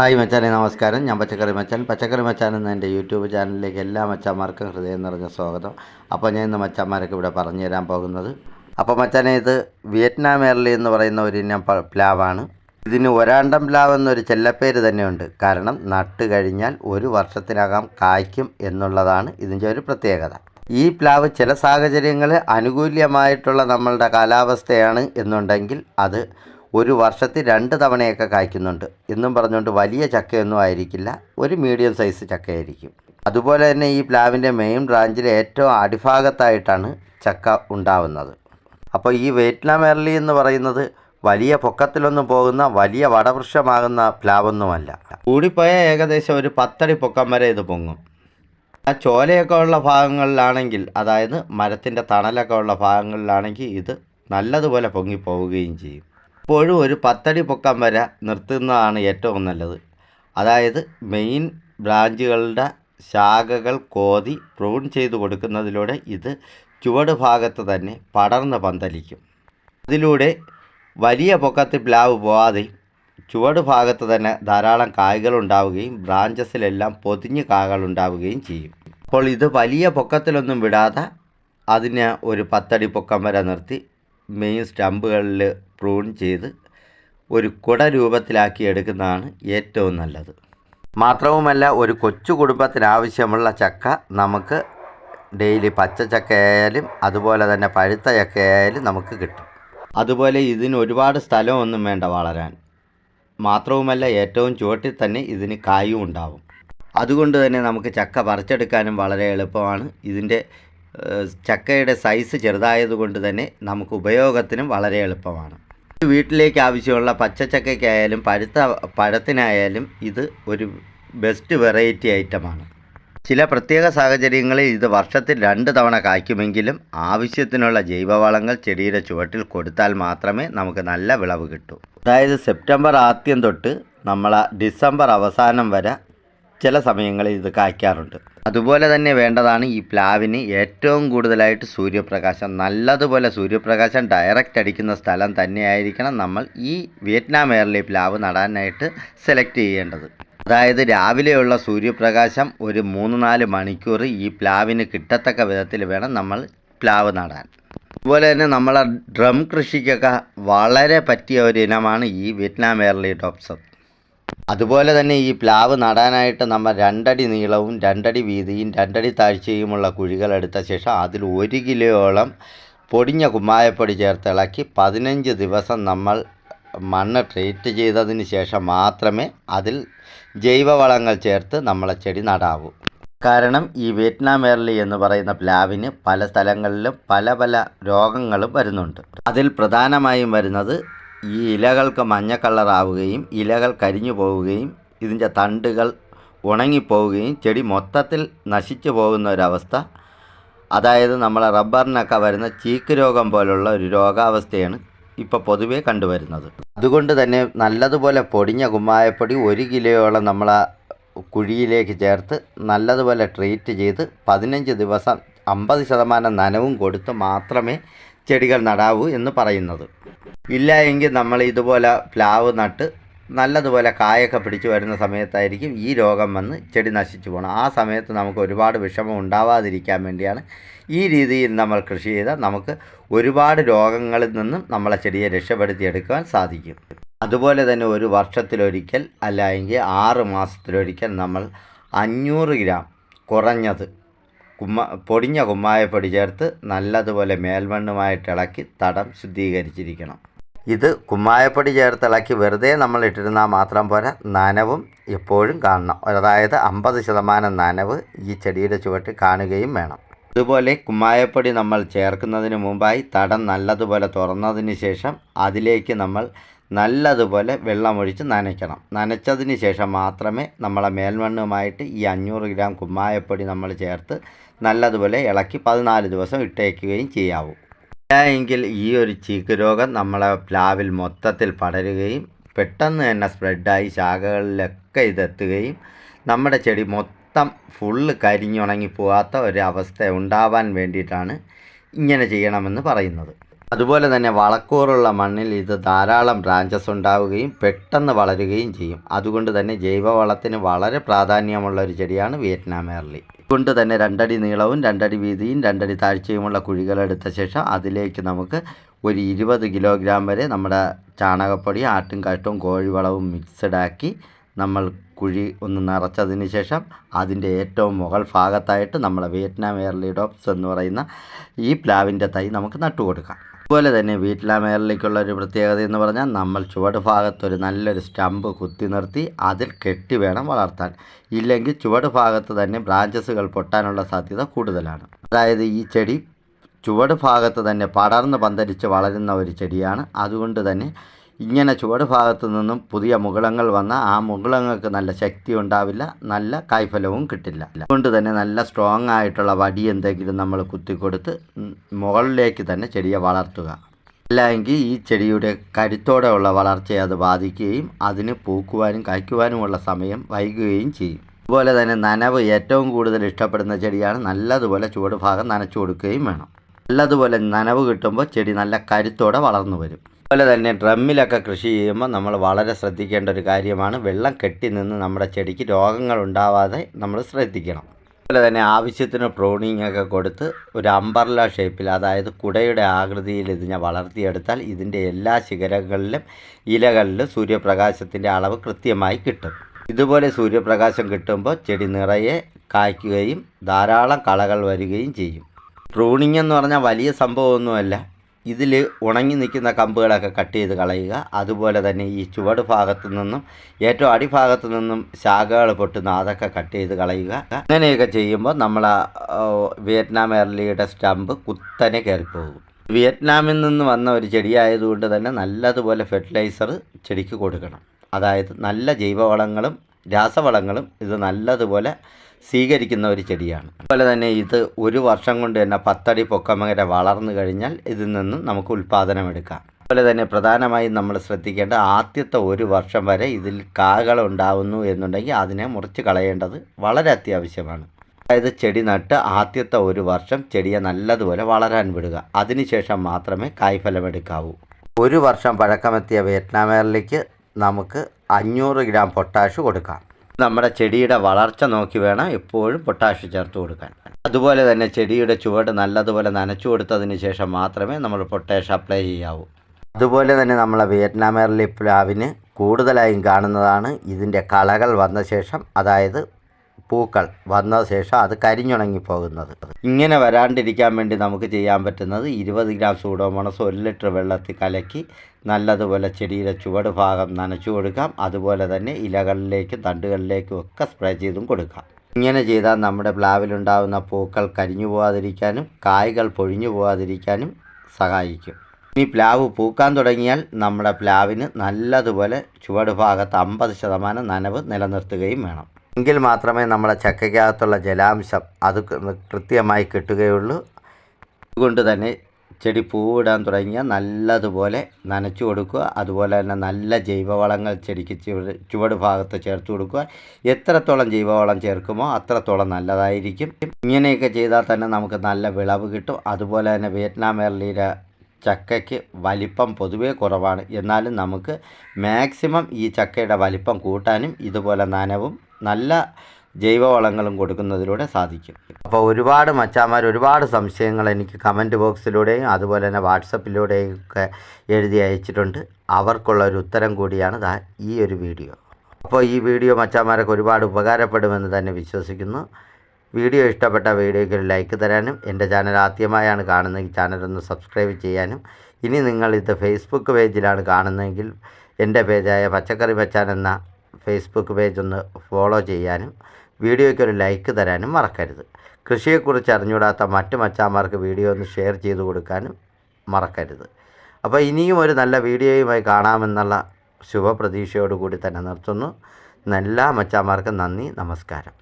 Hi മച്ചാനെ നമസ്കാരം. ഞാൻ പച്ചക്കറി മച്ചാൻ. പച്ചക്കറി മച്ചാൻ എന്ന എന്റെ യൂട്യൂബ് ചാനലിലേക്ക് എല്ലാ മച്ചാന്മാർക്കും ഹൃദയം നിറഞ്ഞ സ്വാഗതം. അപ്പോൾ ഞാൻ ഇന്ന് മച്ചാന്മാരൊക്കെ ഇവിടെ പറഞ്ഞു തരാൻ പോകുന്നത്. അപ്പോൾ മച്ചാനെ ഇത് വിയറ്റ്നാം എയർലി എന്ന് പറയുന്ന ഒരു ഇനം പ്ലാവാണ്. ഇതിന് ഒരാണ്ടം പ്ലാവ് എന്നൊരു ചെല്ലപ്പേര് തന്നെയുണ്ട്. കാരണം നട്ട് കഴിഞ്ഞാൽ ഒരു വർഷത്തിനകം കായ്ക്കും എന്നുള്ളതാണ് ഇതിന്റെ ഒരു പ്രത്യേകത. ഈ പ്ലാവ് ചില സാഹചര്യങ്ങളിൽ അനുകൂല്യമായിട്ടുള്ള നമ്മളുടെ കാലാവസ്ഥയാണ് എന്നുണ്ടെങ്കിൽ അത് ഒരു വർഷത്തിൽ രണ്ട് തവണയൊക്കെ കായ്ക്കുന്നുണ്ട്. എന്നും പറഞ്ഞുകൊണ്ട് വലിയ ചക്കയൊന്നും ആയിരിക്കില്ല. ഒരു മീഡിയം സൈസ് ചക്കയായിരിക്കും. അതുപോലെ തന്നെ ഈ പ്ലാവിന്റെ മെയിൻ ബ്രാഞ്ചിൽ ഏറ്റവും അടിഭാഗത്തായിട്ടാണ് ചക്ക ഉണ്ടാവുന്നത്. അപ്പോൾ ഈ വെറ്റ്നാം എർലി എന്ന് പറയുന്നത് വലിയ പൊക്കത്തിലൊന്നും പോകുന്ന വലിയ വടവൃക്ഷമാകുന്ന പ്ലാവൊന്നുമല്ല. കൂടിപ്പോയ ഏകദേശം ഒരു പത്തടി പൊക്കം വരെ ഇത് പൊങ്ങും. ആ ചോലയൊക്കെ ഉള്ള ഭാഗങ്ങളിലാണെങ്കിൽ അതായത് മരത്തിന്റെ തണലൊക്കെ ഉള്ള ഭാഗങ്ങളിലാണെങ്കിൽ ഇത് നല്ലതുപോലെ പൊങ്ങിപ്പോവുകയും ചെയ്യും. ഇപ്പോഴും ഒരു പത്തടി പൊക്കം വരെ നിർത്തുന്നതാണ് ഏറ്റവും നല്ലത്. അതായത് മെയിൻ ബ്രാഞ്ചുകളുടെ ശാഖകൾ കോതി പ്രൂൺ ചെയ്തു കൊടുക്കുന്നതിലൂടെ ഇത് ചുവട് ഭാഗത്ത് തന്നെ പടർന്ന് പന്തലിക്കും. അതിലൂടെ വലിയ പൊക്കത്തിൽ പ്ലാവ് പോവാതെയും ചുവട് ഭാഗത്ത് തന്നെ ധാരാളം കായ്കൾ ഉണ്ടാവുകയും ബ്രാഞ്ചസിലെല്ലാം പൊതിഞ്ഞ് കായകൾ ഉണ്ടാവുകയും ചെയ്യും. അപ്പോൾ ഇത് വലിയ പൊക്കത്തിലൊന്നും വിടാതെ അതിനെ ഒരു പത്തടി പൊക്കം വരെ നിർത്തി മെയിൻ സ്റ്റമ്പുകളിൽ പ്രൂൺ ചെയ്ത് ഒരു കുട രൂപത്തിലാക്കി എടുക്കുന്നതാണ് ഏറ്റവും നല്ലത്. മാത്രവുമല്ല ഒരു കൊച്ചു കുടുംബത്തിനാവശ്യമുള്ള ചക്ക നമുക്ക് ഡെയിലി പച്ച ചക്കയായാലും അതുപോലെ തന്നെ പഴുത്ത ചക്കയായാലും നമുക്ക് കിട്ടും. അതുപോലെ ഇതിന് ഒരുപാട് സ്ഥലമൊന്നും വേണ്ട വളരാൻ. മാത്രവുമല്ല ഏറ്റവും ചുവട്ടിൽ തന്നെ ഇതിന് കായും ഉണ്ടാവും. അതുകൊണ്ട് തന്നെ നമുക്ക് ചക്ക പറിച്ചെടുക്കാനും വളരെ എളുപ്പമാണ്. ഇതിന്റെ ചക്കയുടെ സൈസ് ചെറുതായതുകൊണ്ട് തന്നെ നമുക്ക് ഉപയോഗത്തിനും വളരെ എളുപ്പമാണ്. വീട്ടിലേക്ക് ആവശ്യമുള്ള പച്ചച്ചക്കയ്ക്കായാലും പഴുത്ത പഴത്തിനായാലും ഇത് ഒരു ബെസ്റ്റ് വെറൈറ്റി ഐറ്റമാണ് ചില പ്രത്യേക സാഹചര്യങ്ങളിൽ ഇത് വർഷത്തിൽ രണ്ട് തവണ കായ്ക്കുമെങ്കിലും ആവശ്യത്തിനുള്ള ജൈവവളങ്ങൾ ചെടിയുടെ ചുവട്ടിൽ കൊടുത്താൽ മാത്രമേ നമുക്ക് നല്ല വിളവ് കിട്ടൂ. അതായത് സെപ്റ്റംബർ ആദ്യം തൊട്ട് നമ്മൾ ഡിസംബർ അവസാനം വരെ ചില സമയങ്ങളിൽ ഇത് കായ്ക്കാറുണ്ട്. അതുപോലെ തന്നെ വേണ്ടതാണ് ഈ പ്ലാവിന് ഏറ്റവും കൂടുതലായിട്ട് സൂര്യപ്രകാശം. നല്ലതുപോലെ സൂര്യപ്രകാശം ഡയറക്റ്റ് അടിക്കുന്ന സ്ഥലം തന്നെയായിരിക്കണം നമ്മൾ ഈ വിയറ്റ്നാം എയർലി പ്ലാവ് നടാനായിട്ട് സെലക്ട് ചെയ്യേണ്ടത്. അതായത് രാവിലെയുള്ള സൂര്യപ്രകാശം ഒരു മൂന്ന് നാല് മണിക്കൂർ ഈ പ്ലാവിന് കിട്ടത്തക്ക വിധത്തിൽ വേണം നമ്മൾ പ്ലാവ് നടാൻ. അതുപോലെ തന്നെ നമ്മളെ ഡ്രം കൃഷിക്കൊക്കെ വളരെ പറ്റിയ ഒരു ഇനമാണ് ഈ വിയറ്റ്നാം എയർലി ഡോപ്സം. അതുപോലെ തന്നെ ഈ പ്ലാവ് നടാനായിട്ട് നമ്മൾ രണ്ടടി നീളവും രണ്ടടി വീതിയും രണ്ടടി താഴ്ചയുമുള്ള കുഴികൾ എടുത്ത ശേഷം അതിൽ ഒരു കിലോയോളം പൊടിഞ്ഞ കുമ്മായപ്പൊടി ചേർത്ത് ഇളക്കി പതിനഞ്ച് ദിവസം നമ്മൾ മണ്ണ് ട്രീറ്റ് ചെയ്തതിന് ശേഷം മാത്രമേ അതിൽ ജൈവവളങ്ങൾ ചേർത്ത് നമ്മളെ ചെടി നടാവൂ. കാരണം ഈ വിയറ്റ്നാം എർലി എന്ന് പറയുന്ന പ്ലാവിന് പല സ്ഥലങ്ങളിലും പല പല രോഗങ്ങളും വരുന്നുണ്ട്. അതിൽ പ്രധാനമായും വരുന്നത് ഈ ഇലകൾക്ക് മഞ്ഞ കളറാവുകയും ഇലകൾ കരിഞ്ഞു പോവുകയും ഇതിന്റെ തണ്ടുകൾ ഉണങ്ങിപ്പോവുകയും ചെടി മൊത്തത്തിൽ നശിച്ചു പോകുന്ന ഒരവസ്ഥ. അതായത് നമ്മളെ റബ്ബറിനൊക്കെ വരുന്ന ചീക്ക് രോഗം പോലുള്ള ഒരു രോഗാവസ്ഥയാണ് ഇപ്പോൾ പൊതുവേ കണ്ടുവരുന്നത്. അതുകൊണ്ട് തന്നെ നല്ലതുപോലെ പൊടിഞ്ഞ കുമ്മായപ്പൊടി ഒരു കിലോയോളം നമ്മൾ ആ കുഴിയിലേക്ക് ചേർത്ത് നല്ലതുപോലെ ട്രീറ്റ് ചെയ്ത് പതിനഞ്ച് ദിവസം അമ്പത് ശതമാനം നനവും കൊടുത്ത് മാത്രമേ ചെടികൾ നടാവൂ എന്ന് പറയുന്നത്. ഇല്ല എങ്കിൽ നമ്മൾ ഇതുപോലെ പ്ലാവ് നട്ട് നല്ലതുപോലെ കായൊക്കെ പിടിച്ചു വരുന്ന സമയത്തായിരിക്കും ഈ രോഗം വന്ന് ചെടി നശിച്ചു പോകണം ആ സമയത്ത് നമുക്ക് ഒരുപാട് വിഷമം ഉണ്ടാവാതിരിക്കാൻ വേണ്ടിയാണ് ഈ രീതിയിൽ നമ്മൾ കൃഷി ചെയ്താൽ നമുക്ക് ഒരുപാട് രോഗങ്ങളിൽ നിന്നും നമ്മളെ ചെടിയെ രക്ഷപ്പെടുത്തിയെടുക്കാൻ സാധിക്കും. അതുപോലെ തന്നെ ഒരു വർഷത്തിലൊരിക്കൽ അല്ലെങ്കിൽ ആറ് മാസത്തിലൊരിക്കൽ നമ്മൾ അഞ്ഞൂറ് ഗ്രാം കുറഞ്ഞത് കുമ്മ പൊടിഞ്ഞ കുമ്മായപ്പൊടി ചേർത്ത് നല്ലതുപോലെ മേൽമണ്ണുമായിട്ട് ഇളക്കി തടം ശുദ്ധീകരിച്ചിരിക്കണം. ഇത് കുമ്മായപ്പൊടി ചേർത്ത് ഇളക്കി വെറുതെ നമ്മൾ ഇട്ടിരുന്നാൽ മാത്രം പോരാ നനവും എപ്പോഴും കാണണം. അതായത് അമ്പത് ശതമാനം നനവ് ഈ ചെടിയുടെ ചുവട്ടിൽ കാണുകയും വേണം. അതുപോലെ കുമ്മായപ്പൊടി നമ്മൾ ചേർക്കുന്നതിന് മുമ്പായി തടം നല്ലതുപോലെ തുറന്നതിന് ശേഷം അതിലേക്ക് നമ്മൾ നല്ലതുപോലെ വെള്ളമൊഴിച്ച് നനയ്ക്കണം. നനച്ചതിന് ശേഷം മാത്രമേ നമ്മളെ മേൽമണ്ണുമായിട്ട് ഈ അഞ്ഞൂറ് ഗ്രാം കുമ്മായപ്പൊടി നമ്മൾ ചേർത്ത് നല്ലതുപോലെ ഇളക്കി പതിനാല് ദിവസം ഇട്ടേക്കുകയും ചെയ്യാവൂ. അല്ലെങ്കിൽ ഈ ഒരു ചീക്ക് രോഗം നമ്മളെ പ്ലാവിൽ മൊത്തത്തിൽ പടരുകയും പെട്ടെന്ന് തന്നെ സ്പ്രെഡായി ശാഖകളിലൊക്കെ ഇതെത്തുകയും നമ്മുടെ ചെടി മൊത്തം ഫുള്ള് കരിഞ്ഞുണങ്ങി പോകാത്ത ഒരു അവസ്ഥ ഉണ്ടാവാൻ വേണ്ടിയിട്ടാണ് ഇങ്ങനെ ചെയ്യണമെന്ന് പറയുന്നത്. അതുപോലെ തന്നെ വളക്കൂറുള്ള മണ്ണിൽ ഇത് ധാരാളം ബ്രാഞ്ചസ് ഉണ്ടാവുകയും പെട്ടെന്ന് വളരുകയും ചെയ്യും. അതുകൊണ്ട് തന്നെ ജൈവവളത്തിന് വളരെ പ്രാധാന്യമുള്ള ഒരു ചെടിയാണ് വിയറ്റ്നാം ഏർലി. അതുകൊണ്ട് തന്നെ രണ്ടടി നീളവും രണ്ടടി വീതിയും രണ്ടടി താഴ്ചയുമുള്ള കുഴികളെടുത്ത ശേഷം അതിലേക്ക് നമുക്ക് ഒരു ഇരുപത് കിലോഗ്രാം വരെ നമ്മുടെ ചാണകപ്പൊടി ആട്ടും കാട്ടും കോഴിവളവും മിക്സഡാക്കി നമ്മൾ കുഴി ഒന്ന് നിറച്ചതിന് ശേഷം അതിന്റെ ഏറ്റവും മുകൾ ഭാഗത്തായിട്ട് നമ്മളെ വിയറ്റ്നാം എയർലി ഡോപ്സ് എന്ന് പറയുന്ന ഈ പ്ലാവിന്റെ തൈ നമുക്ക് നട്ടു കൊടുക്കാം അതുപോലെ തന്നെ എയർലിക്കുള്ള ഒരു പ്രത്യേകത എന്ന് പറഞ്ഞാൽ നമ്മൾ ചുവട് ഭാഗത്തൊരു നല്ലൊരു സ്റ്റമ്പ് കുത്തി നിർത്തി അതിൽ കെട്ടി വേണം വളർത്താൻ. ഇല്ലെങ്കിൽ ചുവട് ഭാഗത്ത് തന്നെ ബ്രാഞ്ചസുകൾ പൊട്ടാനുള്ള സാധ്യത കൂടുതലാണ്. അതായത് ഈ ചെടി ചുവട് ഭാഗത്ത് തന്നെ പടർന്ന് പന്തലിച്ച് വളരുന്ന ഒരു ചെടിയാണ്. അതുകൊണ്ട് തന്നെ ഇങ്ങനെ ചുവട് ഭാഗത്തു നിന്നും പുതിയ മുകുളങ്ങൾ വന്ന ആ മുകുളങ്ങൾക്ക് നല്ല ശക്തി ഉണ്ടാവില്ല നല്ല കായ്ഫലവും കിട്ടില്ല. അതുകൊണ്ട് തന്നെ നല്ല സ്ട്രോങ് ആയിട്ടുള്ള വടി എന്തെങ്കിലും നമ്മൾ കുത്തിക്കൊടുത്ത് മുകളിലേക്ക് തന്നെ ചെടിയെ വളർത്തുക. അല്ലെങ്കിൽ ഈ ചെടിയുടെ കരുത്തോടെ ഉള്ള വളർച്ചയെ അത് ബാധിക്കുകയും അതിന് പൂക്കുവാനും കായ്ക്കുവാനുമുള്ള സമയം വൈകുകയും ചെയ്യും. അതുപോലെ തന്നെ നനവ് ഏറ്റവും കൂടുതൽ ഇഷ്ടപ്പെടുന്ന ചെടിയാണ് നല്ലതുപോലെ ചുവട് ഭാഗം നനച്ചു കൊടുക്കുകയും വേണം. നല്ലതുപോലെ നനവ് കിട്ടുമ്പോൾ ചെടി നല്ല കരുത്തോടെ വളർന്നു വരും. അതുപോലെ തന്നെ ഡ്രമ്മിലൊക്കെ കൃഷി ചെയ്യുമ്പോൾ നമ്മൾ വളരെ ശ്രദ്ധിക്കേണ്ട ഒരു കാര്യമാണ് വെള്ളം കെട്ടി നിന്ന് നമ്മുടെ ചെടിക്ക് രോഗങ്ങൾ ഉണ്ടാവാതെ നമ്മൾ ശ്രദ്ധിക്കണം. അതുപോലെ തന്നെ ആവശ്യത്തിന് പ്രൂണിങ് ഒക്കെ കൊടുത്ത് ഒരു അമ്പർല ഷേപ്പിൽ അതായത് കുടയുടെ ആകൃതിയിൽ ഇതിനെ വളർത്തിയെടുത്താൽ ഇതിന്റെ എല്ലാ ശിഖരങ്ങളിലും ഇലകളിലും സൂര്യപ്രകാശത്തിന്റെ അളവ് കൃത്യമായി കിട്ടും. ഇതുപോലെ സൂര്യപ്രകാശം കിട്ടുമ്പോൾ ചെടി നിറയെ കായ്ക്കുകയും ധാരാളം കളകൾ വരികയും ചെയ്യും. പ്രൂണിങ് എന്ന് പറഞ്ഞാൽ വലിയ സംഭവമൊന്നുമല്ല. ഇതിൽ ഉണങ്ങി നിൽക്കുന്ന കമ്പുകളൊക്കെ കട്ട് ചെയ്ത് കളയുക. അതുപോലെ തന്നെ ഈ ചുവട് ഭാഗത്തു നിന്നും ഏറ്റവും അടിഭാഗത്തു നിന്നും ശാഖകൾ പൊട്ടുന്ന അതൊക്കെ കട്ട് ചെയ്ത് കളയുക. അങ്ങനെയൊക്കെ ചെയ്യുമ്പോൾ നമ്മൾ വിയറ്റ്നാം എർലിയുടെ സ്റ്റമ്പ് കുത്തനെ കയറിപ്പോകും. വിയറ്റ്നാമിൽ നിന്ന് വന്ന ഒരു ചെടിയായതുകൊണ്ട് തന്നെ നല്ലതുപോലെ ഫെർട്ടിലൈസർ ചെടിക്ക് കൊടുക്കണം. അതായത് നല്ല ജൈവവളങ്ങളും രാസവളങ്ങളും ഇത് നല്ലതുപോലെ സ്വീകരിക്കുന്ന ഒരു ചെടിയാണ്. അതുപോലെ തന്നെ ഇത് ഒരു വർഷം കൊണ്ട് തന്നെ പത്തടി പൊക്കം വരെ വളർന്നു കഴിഞ്ഞാൽ ഇതിൽ നിന്നും നമുക്ക് ഉൽപ്പാദനം എടുക്കാം. അതുപോലെ തന്നെ പ്രധാനമായും നമ്മൾ ശ്രദ്ധിക്കേണ്ട ആദ്യത്തെ ഒരു വർഷം വരെ ഇതിൽ കാകൾ ഉണ്ടാവുന്നു എന്നുണ്ടെങ്കിൽ അതിനെ മുറിച്ച് കളയേണ്ടത് വളരെ അത്യാവശ്യമാണ്. അതായത് ചെടി നട്ട് ആദ്യത്തെ ഒരു വർഷം ചെടിയെ നല്ലതുപോലെ വളരാൻ വിടുക. അതിനുശേഷം മാത്രമേ കായ്ഫലം എടുക്കാവൂ. ഒരു വർഷം പഴക്കമെത്തിയ വിയറ്റ്നാമേറിലേക്ക് നമുക്ക് അഞ്ഞൂറ് ഗ്രാം പൊട്ടാഷ് കൊടുക്കാം. നമ്മുടെ ചെടിയുടെ വളർച്ച നോക്കി വേണം എപ്പോഴും പൊട്ടാഷ് ചേർത്ത് കൊടുക്കാൻ. അതുപോലെ തന്നെ ചെടിയുടെ ചുവട് നല്ലതുപോലെ നനച്ചു കൊടുത്തതിന് ശേഷം മാത്രമേ നമ്മൾ പൊട്ടാഷ് അപ്ലൈ ചെയ്യാവൂ. അതുപോലെ തന്നെ നമ്മളെ വിയറ്റ്നാമേറിലെ പ്ലാവിന് കൂടുതലായും കാണുന്നതാണ് ഇതിന്റെ കളകൾ വന്ന ശേഷം അതായത് പൂക്കൾ വന്ന ശേഷം അത് കരിഞ്ഞുണങ്ങി പോകുന്നത്. ഇങ്ങനെ വരാണ്ടിരിക്കാൻ വേണ്ടി നമുക്ക് ചെയ്യാൻ പറ്റുന്നത് ഇരുപത് ഗ്രാം സൂഡോമോണസ് ഒരു ലിറ്റർ വെള്ളത്തിൽ കലക്കി നല്ലതുപോലെ ചെടിയുടെ ചുവട് ഭാഗം നനച്ചു കൊടുക്കാം. അതുപോലെ തന്നെ ഇലകളിലേക്കും തണ്ടുകളിലേക്കും ഒക്കെ സ്പ്രേ ചെയ്തും കൊടുക്കാം. ഇങ്ങനെ ചെയ്താൽ നമ്മുടെ പ്ലാവിലുണ്ടാകുന്ന പൂക്കൾ കരിഞ്ഞു പോകാതിരിക്കാനും കായ്കൾ പൊഴിഞ്ഞു പോകാതിരിക്കാനും സഹായിക്കും. ഇനി പ്ലാവ് പൂക്കാൻ തുടങ്ങിയാൽ നമ്മുടെ പ്ലാവിന് നല്ലതുപോലെ ചുവട് ഭാഗത്ത് അമ്പത് ശതമാനം നനവ് നിലനിർത്തുകയും വേണം. എങ്കിൽ മാത്രമേ നമ്മുടെ ചക്കയ്ക്കകത്തുള്ള ജലാംശം അത് കൃത്യമായി കിട്ടുകയുള്ളൂ. അതുകൊണ്ട് തന്നെ ചെടി പൂവിടാൻ തുടങ്ങിയാൽ നല്ലതുപോലെ നനച്ചു കൊടുക്കുക. അതുപോലെ തന്നെ നല്ല ജൈവവളങ്ങൾ ചെടിക്ക് ചുവട് ചുവട് ഭാഗത്ത് ചേർത്ത് കൊടുക്കുക. എത്രത്തോളം ജൈവവളം ചേർക്കുമോ അത്രത്തോളം നല്ലതായിരിക്കും. ഇങ്ങനെയൊക്കെ ചെയ്താൽ തന്നെ നമുക്ക് നല്ല വിളവ് കിട്ടും. അതുപോലെ തന്നെ വിയറ്റ്നാം എർലിയുടെ ചക്കയ്ക്ക് വലിപ്പം പൊതുവേ കുറവാണ്. എന്നാലും നമുക്ക് മാക്സിമം ഈ ചക്കയുടെ വലിപ്പം കൂട്ടാനും ഇതുപോലെ നനവും നല്ല ജൈവവളങ്ങളും കൊടുക്കുന്നതിലൂടെ സാധിക്കും. അപ്പോൾ ഒരുപാട് മച്ചാമാർ ഒരുപാട് സംശയങ്ങൾ എനിക്ക് കമന്റ് ബോക്സിലൂടെയും അതുപോലെ തന്നെ വാട്സപ്പിലൂടെയും ഒക്കെ എഴുതി അയച്ചിട്ടുണ്ട്. അവർക്കുള്ള ഒരു ഉത്തരം കൂടിയാണ് ഈ ഒരു വീഡിയോ. അപ്പോൾ ഈ വീഡിയോ മച്ചാമാരൊക്കെ ഒരുപാട് ഉപകാരപ്പെടുമെന്ന് തന്നെ വിശ്വസിക്കുന്നു. വീഡിയോ ഇഷ്ടപ്പെട്ട വീഡിയോയ്ക്ക് ഒരു ലൈക്ക് തരാനും എന്റെ ചാനൽ ആദ്യമായാണ് കാണുന്നതെങ്കിൽ ചാനലൊന്ന് സബ്സ്ക്രൈബ് ചെയ്യാനും. ഇനി നിങ്ങൾ ഫേസ്ബുക്ക് പേജിലാണ് കാണുന്നതെങ്കിൽ എന്റെ പേജായ പച്ചക്കറി മച്ചാൻ എന്ന ഫേസ്ബുക്ക് പേജ് ഒന്ന് ഫോളോ ചെയ്യാനും വീഡിയോയ്ക്ക് ഒരു ലൈക്ക് തരാനും മറക്കരുത്. കൃഷിയെക്കുറിച്ച് അറിഞ്ഞുകൂടാത്ത മറ്റു മച്ചാന്മാർക്ക് വീഡിയോ ഒന്ന് ഷെയർ ചെയ്ത് കൊടുക്കാനും മറക്കരുത്. അപ്പോൾ ഇനിയും ഒരു നല്ല വീഡിയോയുമായി കാണാമെന്നുള്ള ശുഭപ്രതീക്ഷയോടുകൂടി തന്നെ നിർത്തുന്നു. എല്ലാ മച്ചാമാർക്കും നന്ദി നമസ്കാരം.